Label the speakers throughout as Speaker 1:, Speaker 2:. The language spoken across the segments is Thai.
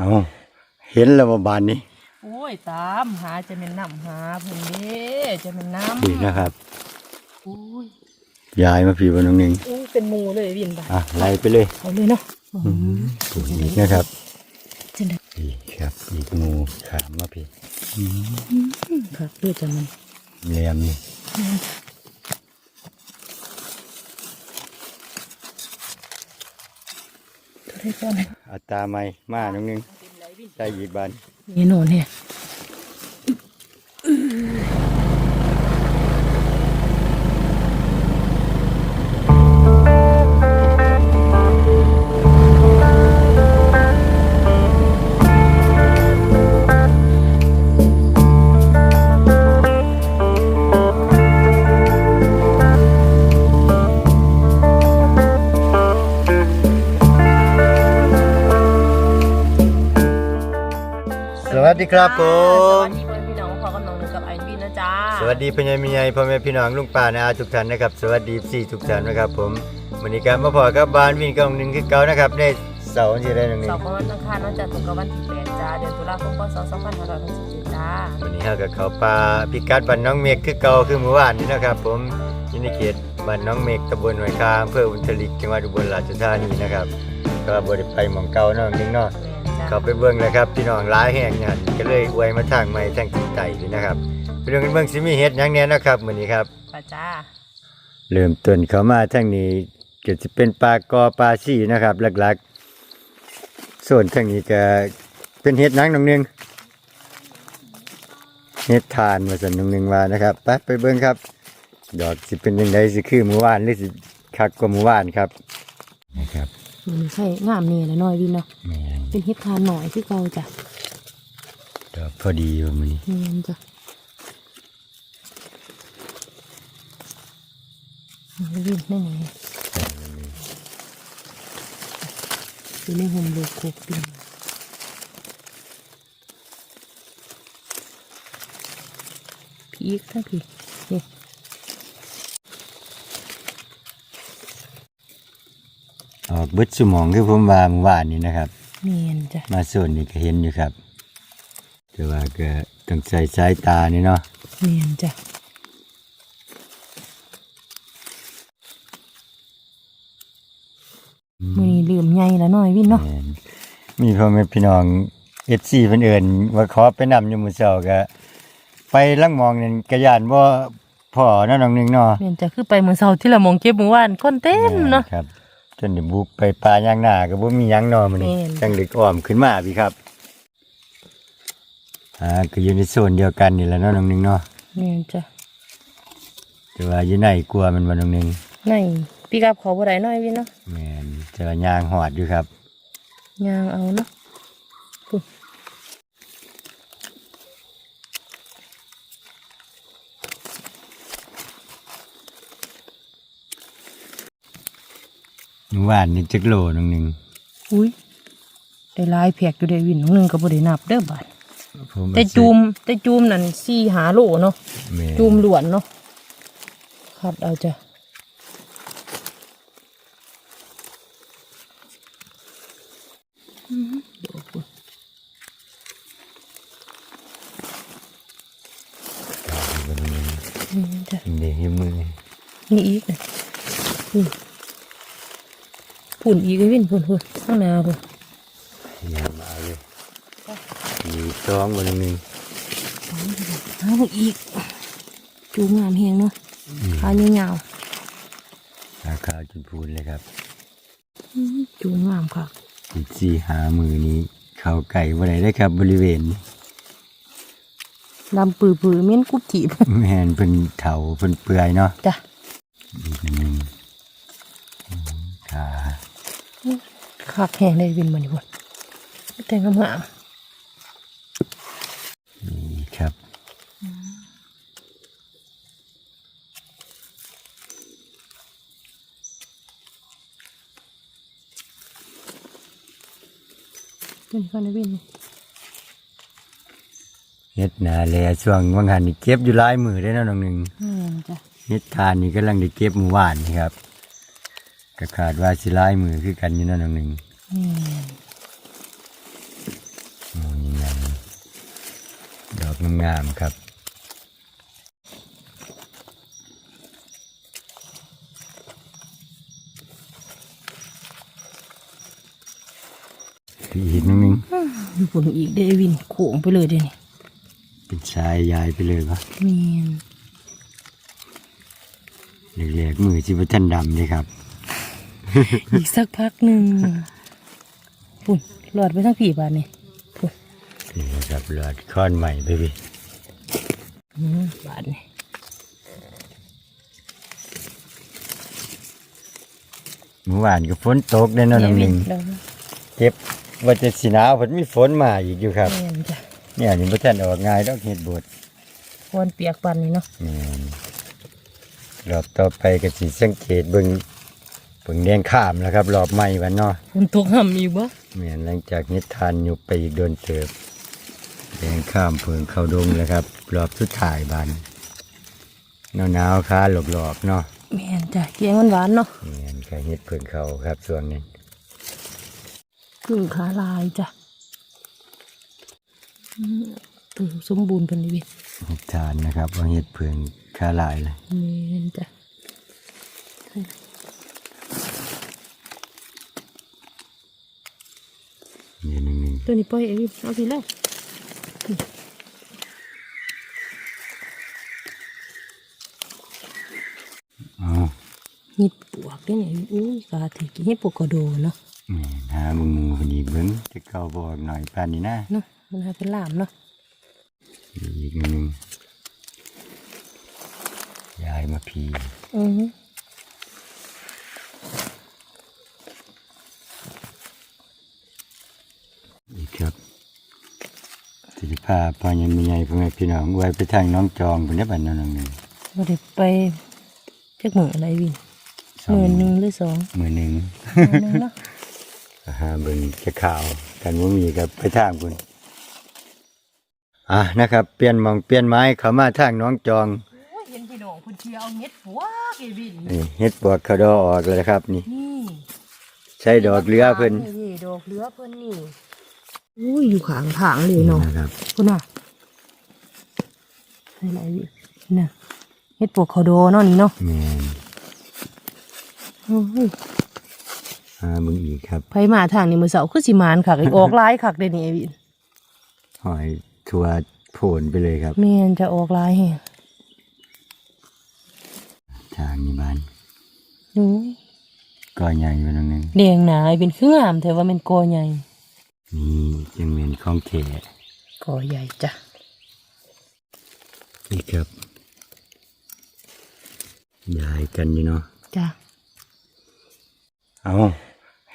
Speaker 1: เอาเห็นแล้วว่าบานนี้
Speaker 2: โอ้ยตามหาจะเป็นน้ำหาเพิ่นเด้จะเป็นน้ำ
Speaker 1: ดีนะครับ
Speaker 2: โอ้ย
Speaker 1: ยายมาพี่บนน้องหนึง
Speaker 2: โอ้ยเป็นหมูเลยวินบ่า
Speaker 1: อะไล่ไปเลย
Speaker 2: เอาเลยเนาะ
Speaker 1: อืมถูกอีกนะครับ
Speaker 2: จังได๋
Speaker 1: นี่ครับอีกงูขามมาพี่
Speaker 2: ค่ะเพื่อจะมัน
Speaker 1: แหลมนี่
Speaker 2: ตัวได้ก่อน
Speaker 1: อัตราไม่มาน้องหนึงใส่อีกบาน
Speaker 2: นี่โน่นเนี่ย
Speaker 1: วัสดีครับผ
Speaker 2: ส
Speaker 1: ม
Speaker 2: วัสดีเพื่อนพี่น้องพอกับน้องหนึ่งกับไอวินนะจ๊ะ
Speaker 1: สวัสดีพ่อใหญ่แม่ใหญ่พ่อแม่พี่น้องลุงป้านาอาทุกท่านนะครับสวัสดีสี่ทุกท่านนะครับผมวันนี้การมาพอกับบ้านวินกองหนึ่งคือเก่านะครับในเสาร์ที่ได้หนึ่ง
Speaker 2: เสาร์กับวันอังคารนอกจากตรงกับวันที่แปดจ้าเดือนตุลาคมพศสองพันห้าร้อยหกสิบเจ็ดจ้า
Speaker 1: วันนี้เฮากับเขาปลาพิกัดบ้านน้องเมฆคือเก่าคือเมื่อวานนี้นะครับ ผมอยู่ในเขตบ้านน้องเมฆตำบลหน่วยคาอำเภออุตลิกจังหวัดอุบลราชธานีนะครับก็บ่ได้ไปหม่องเก่าเนาะนึงเนาะ
Speaker 2: แม่ นจ้า
Speaker 1: เขาไปเบิ่งเลยครับพี่น้องหลายแห่งเนี่ยก็เลยอวยมาทางใหม่ทางทิศใต้นี่นะครับไปเรื่องกันเบิ่งสิมีเฮ็ดหยังแหน่นะครับมื้อนี้ครับ
Speaker 2: ป้าจ้า
Speaker 1: เริ่มต้นเข้ามาทางนี้ก็จะเป็นปลากอปลาซี่นะครับ หลักๆ ส่วนทางนี้ก็เป็นเห็ดหนังหนองหนึงเห็ดทานมาสันหนองหนึงว่านะครับไปไปเบิ้งครับ ดอกสิเป็นยังไงสิคือเมื่อวานหรือสิคักกว่าเมื่อวานครับนะครับ
Speaker 2: มันใช่งามนี่แหละน้อยวินเนาะ
Speaker 1: แม่น
Speaker 2: เป็นเฮ็ดทานหน่อยคือเก่าจ้ะ
Speaker 1: ดอกพอดีว่ามื้อนี้
Speaker 2: แม่นจ้ะเอาวินนี่ไงอยู่ในห่มโลกโคกปินพีกทั้งพีนี่
Speaker 1: อ อกเบิดสมองคือผมว่าเมื่อวานนี้นะครับ
Speaker 2: เมียนจ้ะ
Speaker 1: มาส่วนนี้ก็เห็นอยู่ครับ แต่ว่าก็ต้องใส่สายตานี่เนาะ
Speaker 2: เมียนจ้ะมือนี้ลืมใหญ่แล้วน้อยวินเนาะ
Speaker 1: แม่นมีพ่อแม่พี่น้องเอฟซีเพิ่นเอิ้นว่าขอไปนำอยู่มื้อเช้าก็ไปลังมองนั่นกระยานบ่พ่อเนาะน้องหนึงเนาะ
Speaker 2: เมียนจ้ะคือไปมือเสาร์ที่ละหมองเก็บมือวานคนเต็มเนาะ
Speaker 1: ครับ จนได้บุกไปป่าย่างหน้าก็บ่มีหยังเนาะมื้อนี้
Speaker 2: แม่น
Speaker 1: จังดึกอ้อมขึ้นมาพี่ครับอ่าก็อยู่ในโซนเดียวกันนี่แหละเนาะน้องหนึงเนาะ
Speaker 2: เมียนจ้ะ
Speaker 1: แต่ว่าอยู่ในกลัวมันบ่น้องหนึง
Speaker 2: ในพี่กับเขาบ่ได้น้อยวินเนาะ
Speaker 1: แม่นแต่ว่ายางหอดอยู่ครับ
Speaker 2: ยางเอาเนาะพุ่น
Speaker 1: เมื่อ วานนี่จักโลน้องหนึง
Speaker 2: อุ้ยได้หลายแผกอยู่ได้วินหนึงก็บ่ได้นับเด้อบาด
Speaker 1: ผม
Speaker 2: แต่จูมแต่จูมนั่น4หาโลเนาะ
Speaker 1: แม่น
Speaker 2: จูมหลวนเนาะคัดเอาจ้ะนี่จ้ะ
Speaker 1: เดี๋ยวมือ
Speaker 2: นี่อีกนะนี่ ปุ่นอีกไอ้วินปุ่นปุ่นข้างหน้าปุ่น
Speaker 1: อย่ามาเอาเลยมีสองบนหนึ่ง
Speaker 2: เอาอีก จูงงามเฮงเนาะขาเงาว
Speaker 1: ราคาจนพูนเลยครับ
Speaker 2: ๆอื้อจูงงามค่ะ
Speaker 1: อีกสี่หามือนี้ เขาไก่บ่ได้ได้ครับบริเวณนี้
Speaker 2: ลำปือปือๆเม้นกุบจีบ
Speaker 1: แม่นเพิ่นเถาเพิ่นเปื่อยเนาะ
Speaker 2: จ้ะ คักแห้งได้วินมาดิพุ่นแต่งงาม
Speaker 1: นี่ครับ
Speaker 2: เป็นกันได้วินนี่
Speaker 1: เฮ็ดนาแลช่วงว่างหันนี่เก็บอยู่หลายมือได้นะน้องหนึ่งเฮ็ดทานนี่กำลังได้เก็บมื่อวานนี่ครับก็คาดว่าสิหลายมือคือกันอยู่นะน้องหนึ่ง
Speaker 2: นี่
Speaker 1: งามๆครับพี่อีกนิดนึง
Speaker 2: มีผลอีกเดวินโขงไปเลยเดี๋ยวนี้
Speaker 1: เป็นชายยายไปเลยปะ
Speaker 2: เมียน
Speaker 1: เหล็กๆมือที่พระท่านดำเลยครับ
Speaker 2: อีกสักพักหนึ่ง ปุ่นหลอดไปทั้งผีบาทนี่ปุ่น
Speaker 1: นี่ครับหลอดค้อนใหม่ไปพี่
Speaker 2: อืมบาทนี่
Speaker 1: เมื่อวานก็ฝนตกได้เนอนน้องหนึ่ง
Speaker 2: แล้ว
Speaker 1: เก็บว่าจะสีหนาวฝนมีฝนมาอีกอยู่ครับ
Speaker 2: เมียนจ้ะ
Speaker 1: เนี่ยนี่พระท่านออกง่ายต้องเห็ดบด
Speaker 2: คอนเปียกปันนี่เนาะ
Speaker 1: นี่รอบต่อไปก็สิสังเกตเบิ่งเบิ่งแดงข้ามแล้วครับ รอบใหม่วันเนาะ
Speaker 2: ฝนตกห่ำอยู่บ่
Speaker 1: เหมือนหลังจากนิทานอยู่ไปอีกโดนเติบแดงข้ามเพิ่งเข้าดงแล้วครับ รอบสุดท้ายบานหนาวๆค้าหลอกๆเนาะ
Speaker 2: เมียนจ้ะเกียงหวานๆเนาะ
Speaker 1: เหมือนกับเฮ็ดเพิ่งเข้าครับส่วนนี้
Speaker 2: พึ่งขาลายจ้ะอืมตัวสมบูรณ์เป็นดีวิ
Speaker 1: นิทานนะครับว่าเฮ็ดเพิ่งค้าหลายเลย
Speaker 2: เมียนจ้ะ
Speaker 1: นี่หนึง
Speaker 2: ตัวนี้ปล่อยเอวิเอาสิแล้ว
Speaker 1: ๆอ๋อ
Speaker 2: หิดปวกได้เนี่ยอุ้ยกาถือกินหิดปวกกระโดเนาะ
Speaker 1: นี่หามึงมูคนนี้เบิ่งจะเข้าบอกหน่อยปานนี้นะ
Speaker 2: เนาะมันหาเป็นลามเนาะ
Speaker 1: อีกหนึงยายมาพี
Speaker 2: อือฮึ
Speaker 1: อีกครับ สิริภาพอยังมีใหญ่พ่อแม่พี่น้องไว้ไปทางน้องจองเพิ่นได้บัดนั้นนึง
Speaker 2: เราได้ไปจักหมื่นอะไรวินหมื่นหนึ่งหรือสอง
Speaker 1: มือหนึ่ง
Speaker 2: หมื่นหนึ่งเนาะ
Speaker 1: อาหาเบิ่งจะข่าวกันว่ามีกับไปทางคุณอะนะครับ เปลี่ยนหมองเปลี่ยนไม้เขามาทางน้องจอง
Speaker 2: โอ้ยเห็นพี่น้องคุณเชียเอาเม็ดปวกเอวิน
Speaker 1: นี่เฮ็ดบวกเขาดอออกเลยครับนี่
Speaker 2: นี่
Speaker 1: ใช้ดอกเรือเพิ่น
Speaker 2: นี่ดอกเรือเพิ่นนี่ อุ้ยอยู่ขางผางเลยเนาะ
Speaker 1: นะครับ
Speaker 2: คุณน่ะใช่ไรวิน่ะเฮ็ดปวกเขาโดเนาะนี่เนาะ
Speaker 1: แม่น
Speaker 2: โอ้ย
Speaker 1: อ่ามึงอีกครับ
Speaker 2: ไผมาทางนี้มือเสาคือสิมานคักไอ้ออกลายคักเด้นี่ไอ้วิน
Speaker 1: หอยทัวโผนไปเลยครับ
Speaker 2: แม่นจะออกลายแฮง
Speaker 1: ทางนี้บ้าน
Speaker 2: อุ้ย
Speaker 1: ก็ใหญ่อยู่ตรงนึง
Speaker 2: เลียงหนาไอ้เป็นเครื่องงามแต่ว่ามันกอใหญ่
Speaker 1: นี่จังเมนของแข
Speaker 2: กอใหญ่จ้ะ
Speaker 1: นี่ครับยายกันอยู่เนาะ
Speaker 2: จ้ะ
Speaker 1: เอา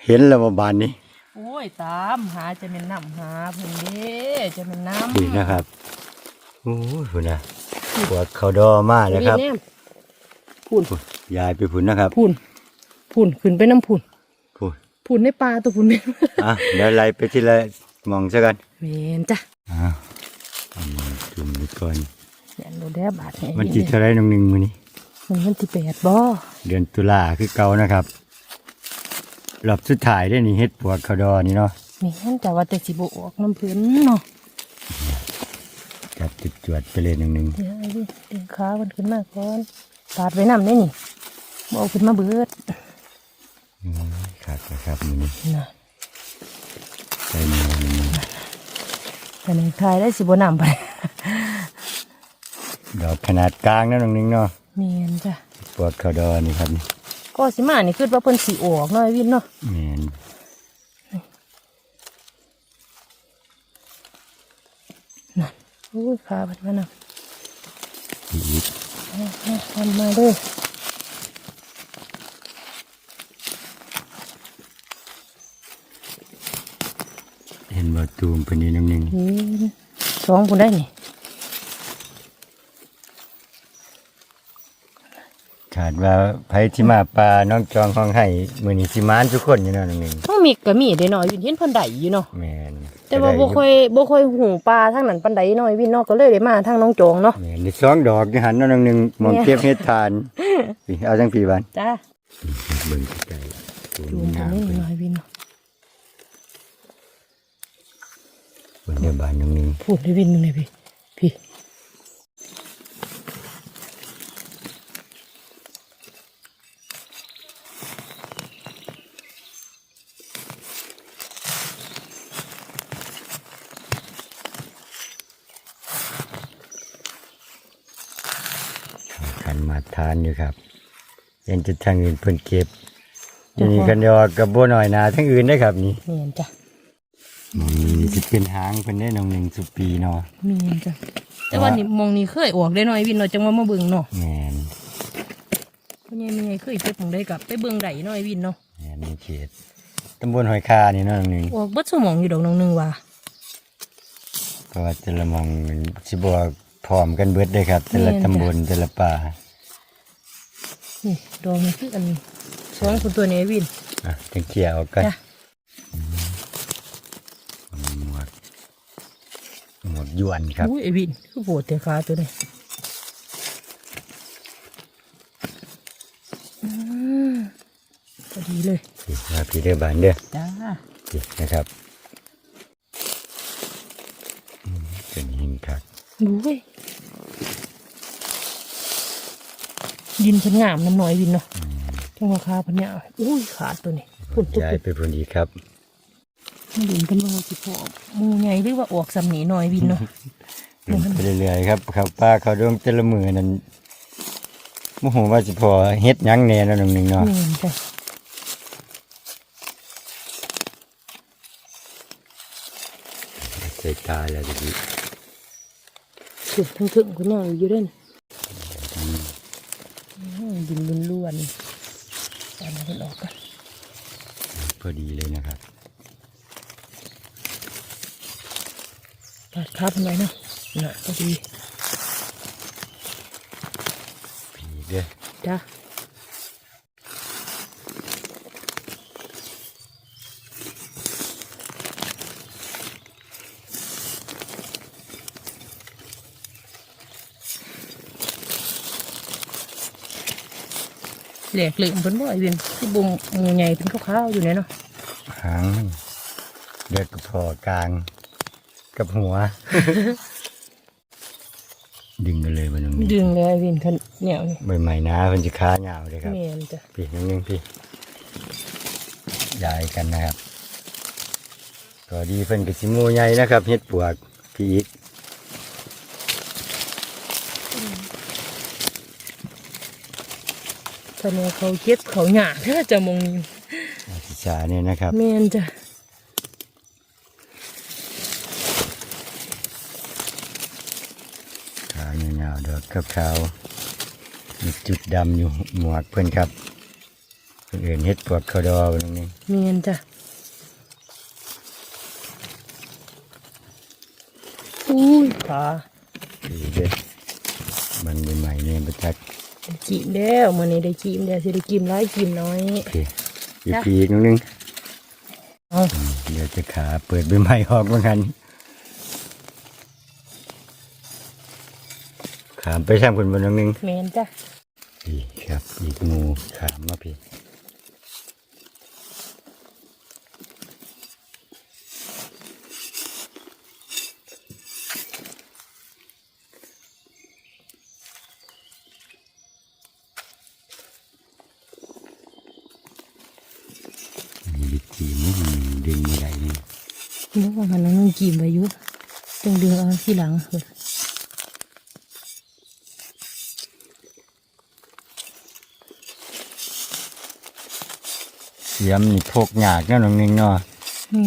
Speaker 1: เห็นแล้วว่าบานนี้
Speaker 2: โอ้ย ตามหาจะเป็นน้ำหาเพิ่นเด้จะเป็นน้ำ
Speaker 1: นี่นะครับ โอ้ยพุ่นนะปวดเขาดอมาแล้วครับ
Speaker 2: นี่แน่พูน
Speaker 1: ยายไปพุ่นนะครับ
Speaker 2: พูนพูนขึ้นไปน้ำพูน
Speaker 1: พุ่น
Speaker 2: พูนในปลาตัวพูนแม่น
Speaker 1: อะเดี๋ยวไล่ไปทีละหมองซะกัน
Speaker 2: แม่นจ้ะ
Speaker 1: อ่าอันนี้จุ่มไปก่อน
Speaker 2: แม่นโดแด้บาดแห่
Speaker 1: มันจิตเท่าไรน้องหนึ่งมือนี้
Speaker 2: มันมันที่แปดบ่
Speaker 1: เดือนตุลาคือเก่านะครับรอบสุดท้ายได้นี่เฮ็ดปวดเขาดอนี่เนาะ
Speaker 2: แม่นจ้ะว่าแต่สิบ่ออกน้ำเพิ่นเนาะ
Speaker 1: จับจุดจวดไปเลยหนึ่งหนึ่ง
Speaker 2: เดี๋ยวไอ้ดิเดี๋ยวขามันขึ้นมาก่อนปาดไว้น้ำได้นี่บ่เอาขึ้นมาเบิด
Speaker 1: ครับนะครับมือนี้
Speaker 2: น่ะ
Speaker 1: ใส่มือมือ
Speaker 2: แต่ในทายได้สิบ่น้ำไป
Speaker 1: ดอกขนาดกลางนะน้องหนึ่งเนาะ
Speaker 2: แม่นจ้ะ
Speaker 1: ปวดเขาดอนี่ครับ
Speaker 2: ก็สิมานี่คือว่าเพิ่นสิออกเนาะไอ้วินเนาะ
Speaker 1: แมน
Speaker 2: นั่นโอ้ยขามันมาน่ะ
Speaker 1: อีก
Speaker 2: ทำมาเด้อ
Speaker 1: เห็นว่า ตูมเป็นนี้น้องหนึ่ง
Speaker 2: เห็นสองคนได้นี่
Speaker 1: ขาดว่าไผที่มาปลาน้องจองห้องให้มือนี้สิมานทุกคนอยู่เนาะน้องหนึ่ง
Speaker 2: ห้องมีก็มีได้หน่อยวินเห็นเพิ่นได้อยู่เนาะ
Speaker 1: แมน
Speaker 2: แต่ว่าบ่ค่อยบ่ค่อยหูปลาทางนั้นปานใดหน่อยวินเนาะก็เลยได้มาทางน้องจองเนาะ
Speaker 1: แมนนี่สองดอกที่หันเนาะน้องหนึ่งมองเก็บเฮ็ดทานพี่เอาจังปีบัน
Speaker 2: จ้า
Speaker 1: เบิ่งใกล้ๆตู
Speaker 2: จู
Speaker 1: ม
Speaker 2: มกั
Speaker 1: งานม
Speaker 2: นี่
Speaker 1: ไป
Speaker 2: หน่อยวินเนาะ
Speaker 1: เบิ่งในบ้านน้องหนึ่ง
Speaker 2: พูดได้วินมึงเลยพี่พี่
Speaker 1: ขันมาทานอยู่ครับเห็นจะทางอื่นเพิ่นเก็บนี่กันเดียวกับบัวหน่อยนาทั้งอื่นได้ครับนี่
Speaker 2: เมียนจ้ะ
Speaker 1: นี่ สิเป็นหางเพิ่นได้น้องหนึ่งสุปีเนาะ
Speaker 2: เมียนจ้ะแต่ว่านี่มองนี่เคยออกได้หน่อยวินเนาะจังว่ามาเบิ่งเนาะ
Speaker 1: แม่น
Speaker 2: เพราะยังมีไงเคยเก็บของได้กลับไปเบิ่งได้หน่อยวินเนาะ
Speaker 1: แม่นในเขตตำบลหอยคานี่เนาะน้องหนึ่ง
Speaker 2: ออกเบัดสมองอยู่ดอกน้องหนึงว่า
Speaker 1: เพราะว่าแต่ละหมองสิบ่พร้อมกันเบิดได้ครับ แต่ละตำบลแต่ละป่า
Speaker 2: นี่ดอกนี่คืออันสองคนตัวนี้วิน
Speaker 1: อะจังเกี่ยวกัน
Speaker 2: จ้ะ
Speaker 1: หมวดยวนครับ
Speaker 2: อุ้ยไอวินคือโบดแต่ขาตัวนี้อืมพอดีเลย
Speaker 1: พี่มาพี่เด้อบานเด้อ
Speaker 2: จ้า
Speaker 1: นี่นะครับอืมเป็นหินครับ
Speaker 2: ดูเว้ยดินเพันงามน้ำหน่อยวินเนาะจังหวะขาเพันเนี่ยอุ้ยขาดตัวนี้ปุ่นตุ๊บ
Speaker 1: ย้ายไปพุ่นอีกครับ
Speaker 2: มาดินกันว่าสิพอหมูใหญ่หรือว่าออกสำนีหน่อยวินเนาะ
Speaker 1: ลงไปเรื่อยๆครับครับป้าเขาดวงแต่ละมือนั้นโมโหว่าจะพอเฮ็ดหยังแหน่แล้วหนึ่งหนึ่งเนาะ
Speaker 2: เนียนจ้ะ
Speaker 1: ใส่ตาแล้วทีนี้
Speaker 2: สุดทั้งถึงคุณย่างอยู่ด้วยนะอืมดินล้วนๆตอนนี้นออกกัน
Speaker 1: พอดีเลยนะครับ
Speaker 2: ปาดครับหน่อยเนาะน่ะพอดี
Speaker 1: พี่เด้อ
Speaker 2: จ้ะแหลกเหลืองเป็นบ่อยเวียนคือบุงหมูใหญ่เป็นขาวๆอยู่เนี่ยเนาะ
Speaker 1: หางมันเดือดกับพอกลาง กับหัว ดึงกันเลยมันตรงนี้
Speaker 2: ดึงเลยไอ้เวียนคันเหนียวนี่
Speaker 1: ใบใหม่นะมันจะค้ายาวเลยครับ
Speaker 2: เมียนจ้ะ
Speaker 1: พี่นึงนึงพี่ย้ายกันนะครับก็ดีเพิ่นกับสิหมูใหญ่นะครับเฮ็ดปวกพี่อีก
Speaker 2: ตอนนี้เขาเก็บเขาหยาถ้าจะมองนี่
Speaker 1: อาทิชาเนี่ยนะครับ
Speaker 2: เมียนจ้ะ
Speaker 1: ขาวเงาๆดอก ขาวๆมีจุดดำอยู่หมวกเพิ่นครับเพิ่นเอื่นเฮ็ดปวกเขาดอตรงนี้
Speaker 2: เมียนจ้ะอุ้ยขา
Speaker 1: พี่เด้อมันใหม่ๆเนี่ยประจักษ์
Speaker 2: ได้กินแล้วมันนี้ได้กินแล้วสิได้กินร้ายกินน้อย
Speaker 1: พี่อีก
Speaker 2: จ้ะ
Speaker 1: พี่อีกนิดนึง
Speaker 2: เอา
Speaker 1: เดี๋ยวจะขาเปิดใบไม้ออกเหมือนกัน ขามไปช่างคนบนนึงนึง
Speaker 2: เมียนจ้ะ
Speaker 1: พี่ครับ อีกงูขามมาพี่มีวิธีมุนดึงอะไรนี่
Speaker 2: นึกว่ามันนั่งกินไปอยุต้องดึงเอาที่หลังเถอ
Speaker 1: สียมนี่พกยากเนาะน้องนึงเนาะ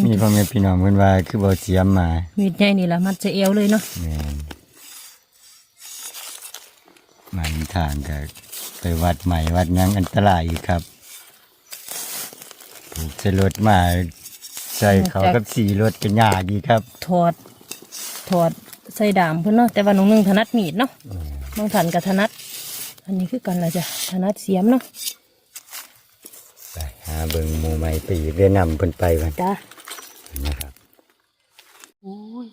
Speaker 2: เมียน
Speaker 1: มีพ่อแม่พี่น้องเพิ่นว่าคือบ่เสียมมา
Speaker 2: มีดใหญ่นี่ละมัดจะเอวเลยเนาะ
Speaker 1: แม่นมันทางก็ไปวัดใหม่วัดหยังอันตรายอีกครับผูกใส่รถมาใส่เขากับสีรถกันยากอีกครับ
Speaker 2: ถอด ถอดใส่ดามเพื่อนเนาะแต่ว่าน้องหนึงถนัดมีดเนาะน้องถันกับถนัด อันนี้คือกันละจ้ะถนัดเสียมเนาะ
Speaker 1: ไป หาเบิ่งหมู่ใหม่ไปอีกเรียนนำเพิ่นไปกัน
Speaker 2: จ้ะ
Speaker 1: นะครับ
Speaker 2: โอ้ย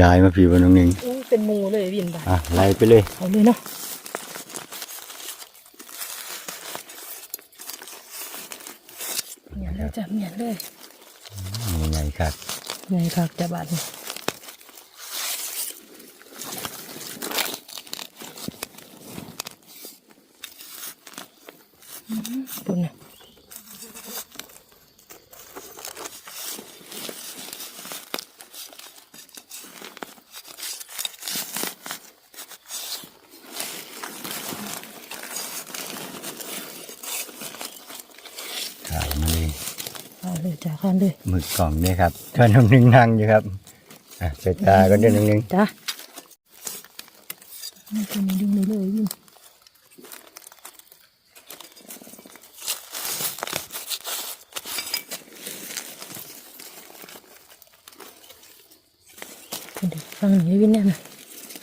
Speaker 1: ยายมาพี่บ่น้องหนึง
Speaker 2: โอ้ยเป็นหมูเลยวินบ่า
Speaker 1: อะไล่ไปเลย
Speaker 2: เอาเลยเนาะเมียนเลยจ้ะเมียนเลย
Speaker 1: หมู่ใหญ่ครับ
Speaker 2: ไงคักจะบาดนี่ จ่าข้าน เลย
Speaker 1: มือกล่องนี่ครับท่านำหนึ่งนั่งอยู่ครับอะใส่ตาก็เดินหนึ่งหนึ่ง
Speaker 2: จ้านี่ตัวนี้ดึงเลยเลยวิ่งเดี๋ยวฟังหน่อยวิ่งแน่นะ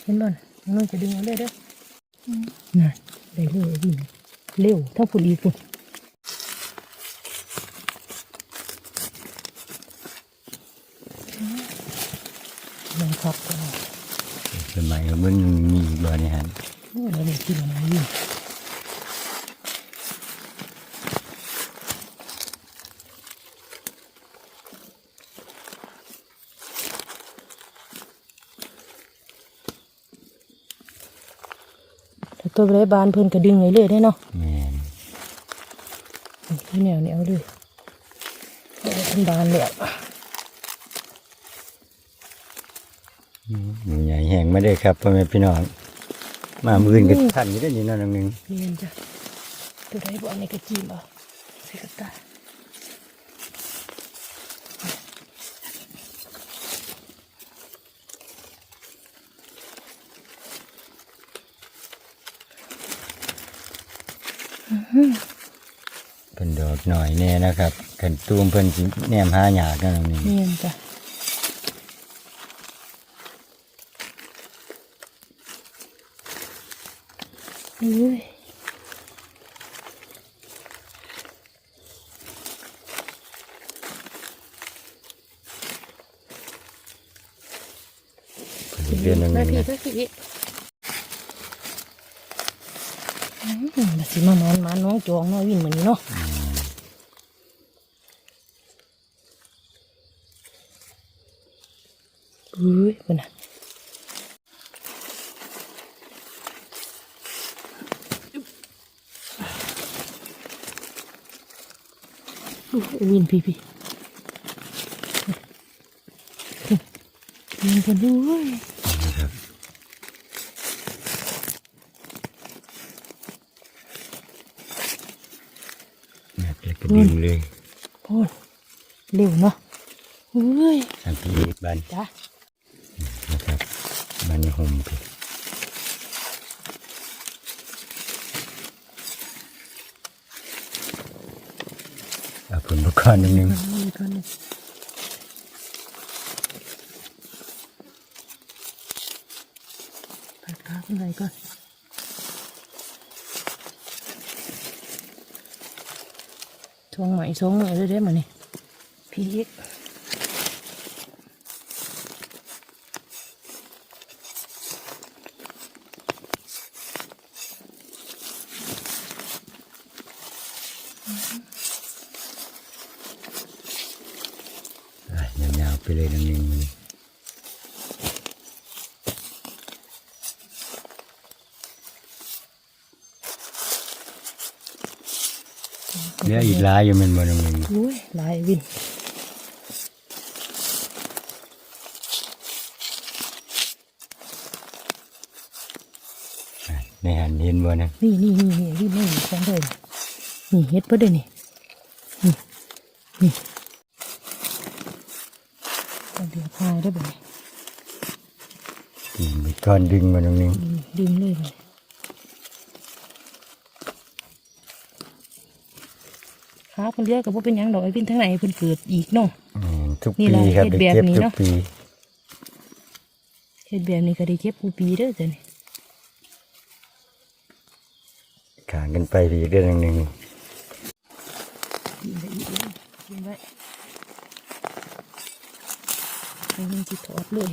Speaker 2: เห็นบ่นน้องจะดึงเอาเลยเด้ออืมน่ะได้เลยวิ่งเร็วเท่าผู้ดีปุ่นมันครับก็
Speaker 1: สมัยมันมีอีกบ่เนี่ยฮะ
Speaker 2: โอ้เราได้กินอะไรอยู่แต่ตัวไรบานเพิ่นกระดึงเลยเลยได้เนาะ
Speaker 1: แม่น
Speaker 2: ที่แนวนี้เอาเลยเอาเพิ่นบานแล้ว
Speaker 1: หมูใหญ่แห้งมาได้อครับพ่อแม่พี่น้องมามืออื่นกันท่านอยู่ได้อนี่เนอนหนึ่ง
Speaker 2: เรียนจ้ะตัวไรบ่อันนี้ก็จีบอะใส่กระตา
Speaker 1: เพิ่นดอกหน่อยแน่นะครับขันตูมเพิ่นสิแนมหาหยาดนั่นองนี่
Speaker 2: เนียนจ้ะอุ้ย
Speaker 1: เพิ่นสิเดือนหนึง
Speaker 2: นาที
Speaker 1: นะ
Speaker 2: ก็คืออืมน่ะสิมามั นมันน้องจองเนาะวินเหมือนนี้เนาะอุ้ยเป็นน่ะอุ๊ยวินพี่พี่วินเพิ่นด้วย
Speaker 1: นะครับนักเลยก็ดึงเลย
Speaker 2: โอ้ยเร็วเนาะเฮ้ย
Speaker 1: ทางพี่อีกบัน
Speaker 2: จ้ะ
Speaker 1: นะครับมันห่มไปเอาผลประกอบหนึ่งหนึ่ง
Speaker 2: มันมีก้อนหนึ่งปัดขาขึ้นไปก่อน ทวงหน่อยทวงหน่อยเลยได้ไหมนี่พี่เอก
Speaker 1: อะยาวๆไปเลยหนึ่งหนึ่งมันเหลืออีกหลายอยู่แมันบ่หนึ่งหนึ่ง
Speaker 2: อุ้ยลายวิน
Speaker 1: อะในหันเห็นบ่นะ
Speaker 2: นี่นี่นี่นี่วินนี่ของเลยนี่เฮ็ดเพื่อเด้นี่นี่นี่เอาเดี๋ยวพายได้บ่เนี่ย
Speaker 1: อืมมีก้อนดึงมาหนึ่งหนึ่ง
Speaker 2: อืมดึงเลยบ่เนี่ยขาคนเรียกกับว่าเป็นหยังดอกไอ้วินทั้งไหนเพิ่นเกิดอีกเนาะ
Speaker 1: อืมทุก
Speaker 2: นี่
Speaker 1: ปี
Speaker 2: แหละ
Speaker 1: ครับ
Speaker 2: เฮ็ด
Speaker 1: ได้
Speaker 2: แบบ
Speaker 1: เก็บ
Speaker 2: นี้
Speaker 1: ทุก
Speaker 2: เนาะ
Speaker 1: ปี
Speaker 2: เฮ็ดแบบนี้ก็ได้เก็บกูปีเด้อจ้ะนี่
Speaker 1: ขางกันไปอีกเรื่องหนึ่ง
Speaker 2: กินได้อีกเลยกินไว้ไอ้มันสิถอดเลย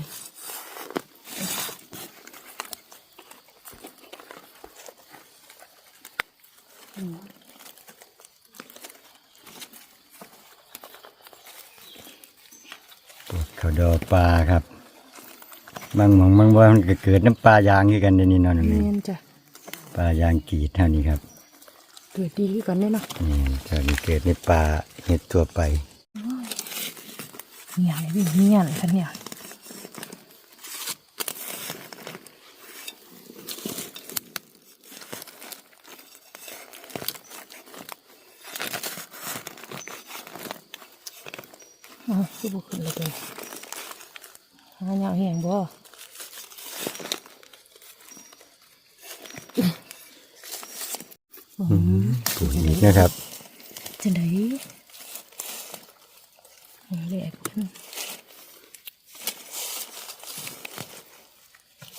Speaker 2: อืม
Speaker 1: เขาดอ ปลาครับ บางหมองบางว่ามันก็เกิดน้ำปลายางคือกันเดี๋ยวนี้เนอน
Speaker 2: แม่
Speaker 1: นี่
Speaker 2: นจ้ะ
Speaker 1: ปลายางกรีดเท่านี้ครับ
Speaker 2: เกิดดีขึ้นกันเด้เนาะ
Speaker 1: นี่เท่านี้เกิดในปลาเห็ดตัวไป
Speaker 2: เงียบเลยพี่เงียบเลยคันเนี่ย
Speaker 1: อ
Speaker 2: คือบ่ขึ้นเลยตัวนี้ หาเหงาแห้งบ่
Speaker 1: อืมปูนอีกนะครับ
Speaker 2: จังไดเอาแหลกกัน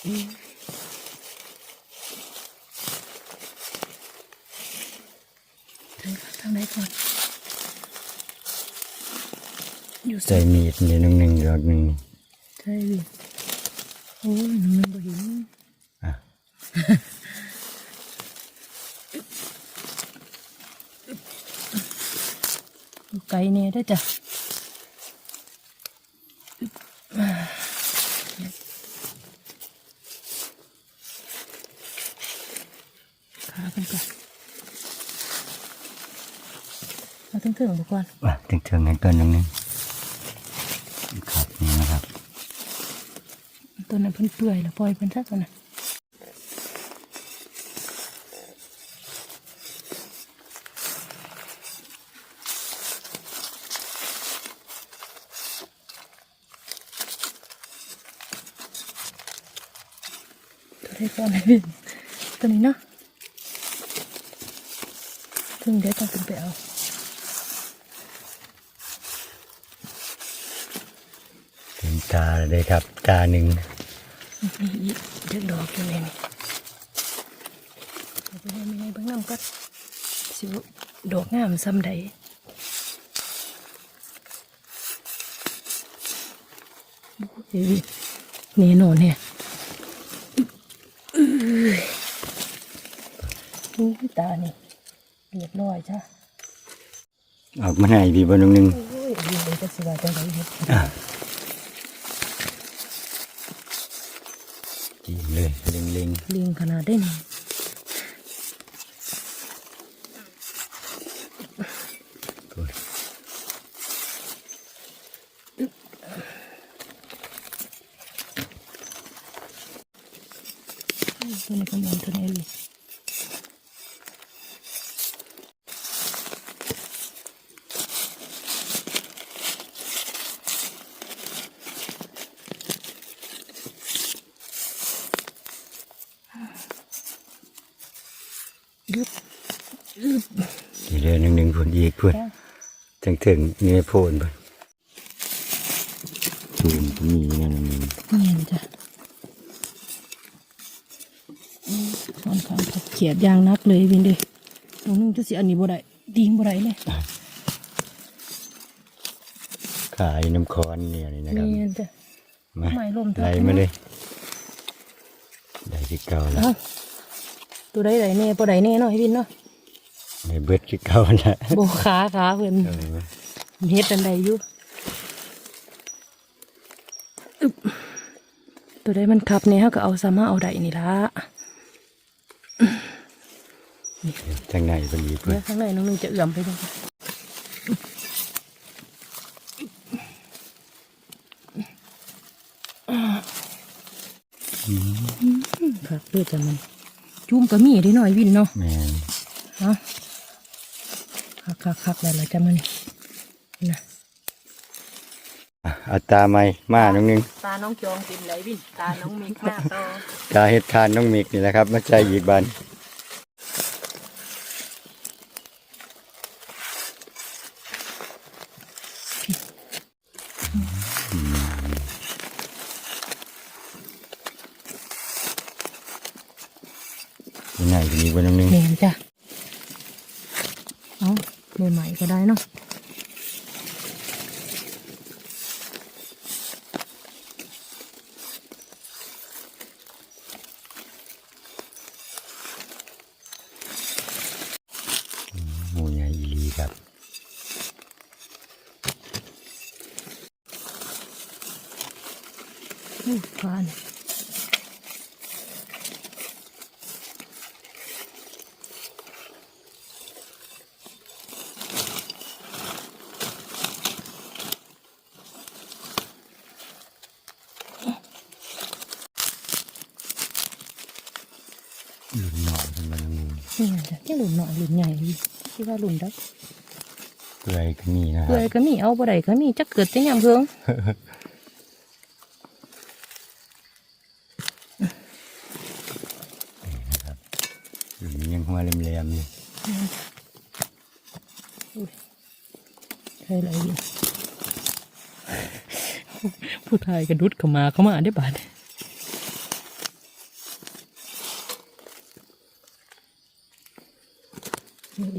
Speaker 2: อืมทางทางไหนก่อนอยู่
Speaker 1: ใจมีดนี่หนึ่งหนึ่งดอกหนึ่ง
Speaker 2: ใช่ดิโอ้ยหนูบ่เห็น
Speaker 1: อะ
Speaker 2: อยู่ไกลเนี่ย ตัวนั้นเพิ่นเปื่อยแล้วปล่อยเพิ่นซะตัวนั้นตัวได้ก่อนเลยตัวนี้เนาะถึงเดี๋ยวต้องขึ้นไปเอา
Speaker 1: ตาเลยครับ ตาหนึ่ง
Speaker 2: มีอีกเด็กดอกอยู่เลยนี่เอาไปให้แม่ให้เบิ่งน้ำก็สิวดอกงามซ้ำใดโอ้ยนี่นอนเนี่ยอื้ออู้ยตานี่เรียบร้อยจ้ะ
Speaker 1: ออกมาไหนพี่บนหนึ่งหนึ่ง
Speaker 2: โอ้ยดีเลยจะสิว่าจังไดเฮ็ด
Speaker 1: อะจีบ เลยเล็งเล็ง
Speaker 2: เลียงขนาดได้นี่
Speaker 1: ๆโอ้ย
Speaker 2: ตัวนี้ก็มองตัวนี้เลยยึบยึบ
Speaker 1: ทีเรือหนึ่งหนึ่งคนอีกคน
Speaker 2: จ้ะ
Speaker 1: ถึงถึงเนื้อโพนไปตูมก็มีนั่นนึง
Speaker 2: เนียนจ้ะอืมค่อนข้างขับเขียดยางนักเลยวินเด้ตรงนึงจะสิอันนี้บ่ได้ดิงบ่ได้เลย
Speaker 1: ขายน้ำคอนเนี่ยนี่นะครับ
Speaker 2: เนียนจ้ะ
Speaker 1: มา
Speaker 2: ไม่ลมทับ
Speaker 1: ไหลมาเลยได้ที่เก่าแล้ว
Speaker 2: เอ้าตัวใดใดแน่บ่ใดแน่เนาะให้วินเนาะ
Speaker 1: ในเบิดที่เก่าแล้ว
Speaker 2: โบขาขาเพิ่น
Speaker 1: เออ
Speaker 2: เฮ็ดอันใดอยู่อึ๊บตัวใดมันขับเนี่ยเฮาก็เอาซ้ำมาเอาได้นี่ล่ะ
Speaker 1: ทางในพอดีเพื่
Speaker 2: เดี๋
Speaker 1: อย
Speaker 2: วข้างในน้องนึงจะเอื้อมไปดูค่ะครับเพื่อจะมัน จุ่มก็มีได้หน่อยวินเนาะ
Speaker 1: แมน
Speaker 2: ฮะคักคักคักแล้วล่ะจ้ะมันนี่นะ
Speaker 1: อะเอาตาใหม่มาน้องหนึง
Speaker 2: ตาน้องจองกินไหลวินตาน้องมีข้าต่อ
Speaker 1: ตาเฮ็ดทานน้องมิกนี่แหละครับมาใจอีกบันยังไงก็มีบนน้องหนึง
Speaker 2: แม่นจ้ะเอาใหม่ๆก็ได้เนาะ
Speaker 1: หมูใหญ่อีหลีครับ
Speaker 2: อู้ฟ้านี่
Speaker 1: หลุนหน่อ ยเป็นบนน้องหนึง
Speaker 2: นี่ไงจ้ะที่หลุมหน่อยหลุมใหญ่ดิที่ว่าหลุมได้
Speaker 1: เปื่อยก็มีนะครั
Speaker 2: เพื่
Speaker 1: บ
Speaker 2: อยก็มีเอาบ่ได้ก็มีจักเกิดแต่ยามเพิ่ง
Speaker 1: อยู่นี่ยังหัวเหลี่ยมๆอยู่
Speaker 2: ใช่ไรอยู่ผู้ชายกระดุดเข้ามาเข้ามาได้บาด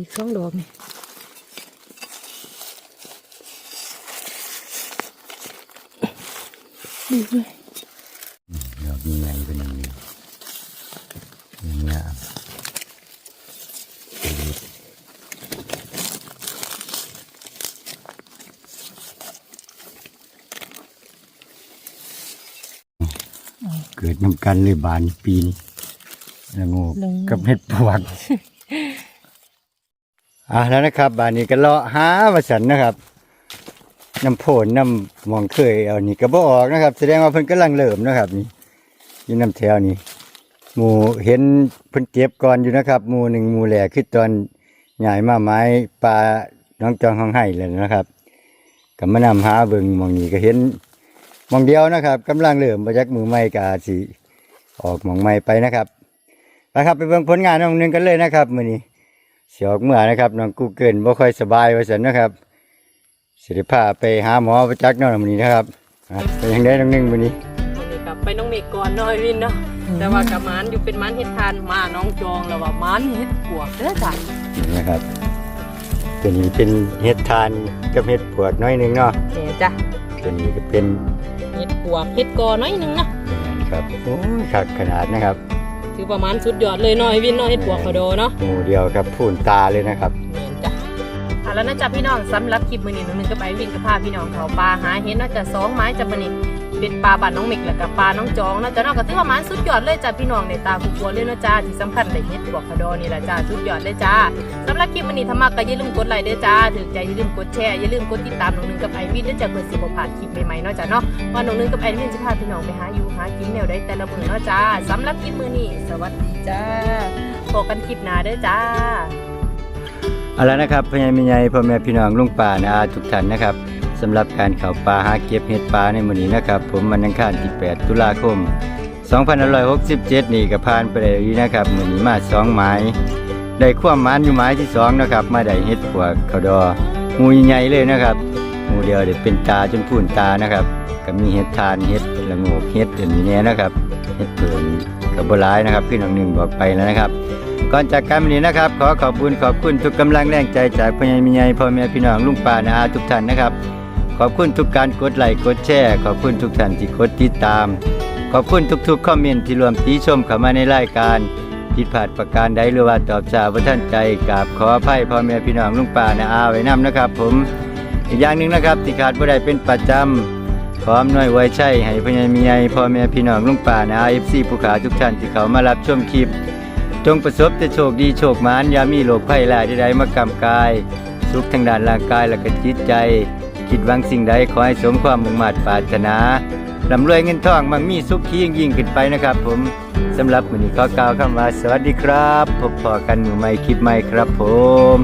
Speaker 2: อีกสองดอกนี่ดีเลย
Speaker 1: ดอกใหญ่เป็นอย่างนี้เนี่ยเกิดน้ำกันเลยบานปีนี้ละโงูกับเห็ดปวก อะแล้วนะครับบานนี้ก็เลาะหาวสันนะครับน้ำโพนน้ำหมองเคยเอานี่ก็บ่ออกนะครับ แสดงว่าเพิ่นกำลังเริ่มนะครับ นี่ยี่น้ำแถวนี้หมูเห็นเพิ่นเก็บก่อนอยู่นะครับหมูหนึ่งหมูแหลกคือตอนใหญ่มาไม้ปลาน้องจองห้องให้เลยนะครับก็มานำหาเบิ่งมองนี้ก็เห็นมองเดียวนะครับกำลังเริ่มมาจากมือใหม่กาสิออกมองใหม่ไปนะครับนะครับไปเบิ่งผลงานน้องหนึงกันเลยนะครับมือนี้ เสียออกเมื่อนะครับน้องกูเกิลบ่ค่อยสบายว่าซั่นนะครับสิริพาไปหาหมอประจักษ์เนาะมื้อนี้นะครับอะไปยังได้น้องหนึงมื้อนี้
Speaker 2: วันนี้กลับไปน้องเมฆก่อนเน้อยวินเนาะแต่ว่ากับมันอยู่เป็นมันเฮ็ดทานมาน้องจองแล้วว่ามันเฮ็ดปวกเด้อจ้ะ
Speaker 1: นี่นะครับตัวนี้เป็นเห็ดทานกับเห็ดปวดน้อยหนึงเนาะ
Speaker 2: แหน่จ้ะ
Speaker 1: ตัวนี้ก็เป็น
Speaker 2: เฮ็ดปวกเฮ็ดกอน้อยหนึงเนาะ
Speaker 1: นะครับโอ้ยขักขนาดนะครับ
Speaker 2: ถือประมาณสุดยอดเลยเน้อยวินเนาะเฮ็ดปวกเขาโดเนาะ
Speaker 1: หมูเดียวครับพูนตาเลยนะครับ
Speaker 2: แม่นจ้ะอะแล้วนะจ๊ะพี่น้องสำหรับคลิปมื้อนี้หนูนึงก็ไปวิ่งกับพาพี่น้องเขาปลาหาเห็นเนาะจ้ะสองไม้จ้ะมื้อนี้ เป็นปลาบ้านน้องเมกแล้วก็ปลาน้องจองนะจ้ะเนาะก็ถือว่ามันสุดยอดเลยจ้ะพี่น้องในตาผู้กลัวเลยนะจ้าที่สำคัญได้เฮ็ดปวกเขาโดนี่แหละจ้าสุดยอดเลยจ้าสำหรับคลิปมื้อนี้ถ้ามักก็อย่าลืมกดไลค์เด้อจ้าถึงใจอย่าลืมกดแชร์อย่าลืมกดติดตามน้องนึงกับไอวินเด้อจ้ะเพื่อสิบ่าดคลิปใหม่ๆเนาะจ้ะเนาะว่าน้องนึงกับไอวินสิพาพี่น้องไปหาอยู่หากินแนวใดแต่ละมื้อเนาะจ้าสำหรับคลิปมื้อนี้สวัสดีจ้าพบกันคลิปหน้าเด้อจ้า
Speaker 1: เอาละนะครับพ่อใหญ่แม่ใหญ่พ่อแม่พี่น้องลุงป่านะทุกท่านนะครับ สำหรับการเข้าป่าหาเก็บเห็ดป่าในมื้อนี้นะครับ ผมวันอังคารที่ 8 ตุลาคม2567 นี่ก็ผ่านไปได้ดีนะครับมื้อนี้มาสองไม้ได้ความมานอยู่ไม้ที่สองนะครับมาได้เห็ดปวกเขาดอหมูใหญ่เลยนะครับหมูเดียวเดี๋ยวเป็นตาจนพูนตานะครับก็มีเห็ดทานเห็ดละโงกเห็ดอย่างนี้เนี่ยนะครับเห็ดเผือกกับโบร้ายนะครับพี่น้องหนึ่งบอกไปแล้วนะครับก่อนจากการวันนี้นะครับ ขอขอบคุณขอบคุณทุกกำลังแรงใจจากพ่อใหญ่แม่ใหญ่พ่อแม่พี่น้องลุงป้านาอาทุกท่านนะครับ ขอบคุณทุกการกดไลค์กดแชร์ขอบคุณทุกท่านที่กดติดตาม ขอบคุณทุกๆคอมเมนต์ที่รวมติชมเข้ามาในรายการผิดพลาดประการใดหรือว่าตอบจาว่าท่านใจกราบขออภัยพ่อแม่พี่น้องลุงป้านาอาไว้นํนะครับ ผมอีกอย่างหนึ่งนะครับที่ขาดบ่ได้เป็นประจำขออำนวยไว้ใช่ให้พญ่แม่ใหญ่พ่อแม่พี่น้องลุงป้านาอาเอฟซีผู้ขาทุกท่านที่เขามารับชมคลิป จงประสบแต่โชคดีโชคมานอย่ามีโรคภัยร้ายใดๆมากำกาย สุขทางด้านร่างกายและก็จิตใจ คิดหวังสิ่งใดขอให้สมความมุ่งมั่นปรารถนาร่ำรวยเงินทองมั่งมีสุขยิ่งยิ่งขึ้นไปนะครับ ผมสำหรับวันนี้ขอกล่าวคำว่าสวัสดีครับ พบพอกันหมู่ใหม่คลิปใหม่ครับผม